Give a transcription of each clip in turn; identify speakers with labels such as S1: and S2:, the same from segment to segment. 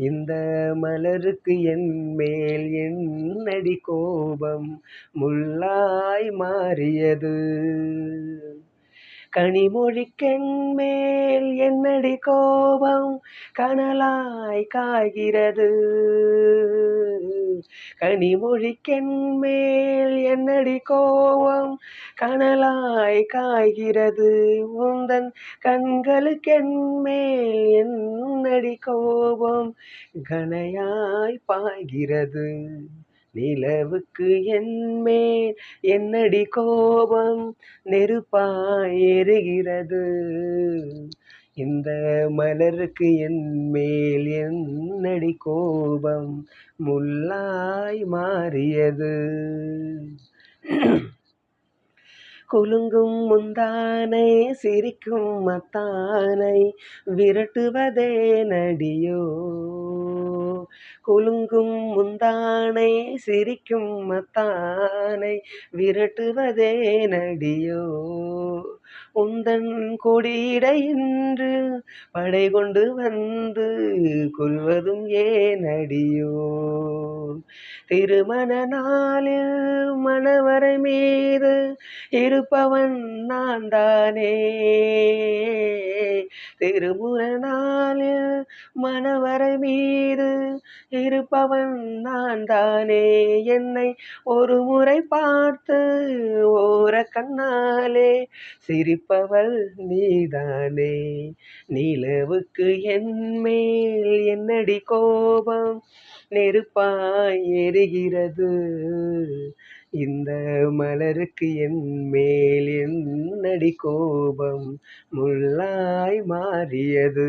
S1: இந்த மலருக்கு என்மேல் என்னடி கோபம்? முள்ளாய் மாறியது. கனிமொழிக்கென்மேல் என்னடி கோபம்? கனலாய் காய்கிறது. கனிமொழிக்கென்மேல் என்னடி கோபம்? கனலாய் காய்கிறது. உந்தன் கண்களுக்கெண்மேல் என்னடி கோபம்? கனையாய் பாய்கிறது. நிலவுக்கு என்மேல் என்னடி கோபம்? நெருப்பாய் எரிகிறது. இந்த மலருக்கு என்மேல் என்னடி கோபம்? முள்ளாய் மாறியது. குலுங்கும் முந்தானை சிரிக்கும் மத்தானை விரட்டுவதே நடியோ? குலுங்கும் முந்தானை சிரிக்கும் மத்தானை விரட்டுவதே நடியோ உந்தன் கொடியிட இன்று படை கொண்டு வந்து கொள்வதும் ஏனடியோ? திருமண நாளில் மணவரை மீது இருப்பவன் நான் தானே திருமுற நாளில் மணவரை மீது இருப்பவன் நான் தானே என்னை ஒரு முறை பார்த்து ஓர கண்ணாலே சிரிப்பவள் நீதானே. நிலவுக்கு என்மேல் என்னடி கோபம்? நெருப்பாய் எரிகிறது. இந்த மலருக்கு என் மேல் கண்ணடி கோபம் முள்ளாய் மாறியது.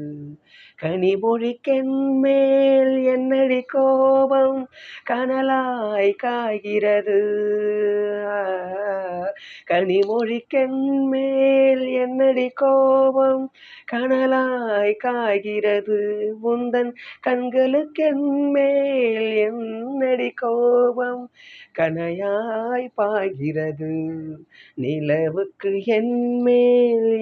S1: கனிமொழிக்கென்மேல் என்னடி கோபம்? கனலாய் காய்கிறது. கனிமொழிக்கென்மேல் என்னடி கோபம்? கனலாய் காய்கிறது. முந்தன் கண்களுக்கென்மேல் என்னடி கோபம்? கனையாய் பாய்கிறது. நிலவுக்கு என்மேல்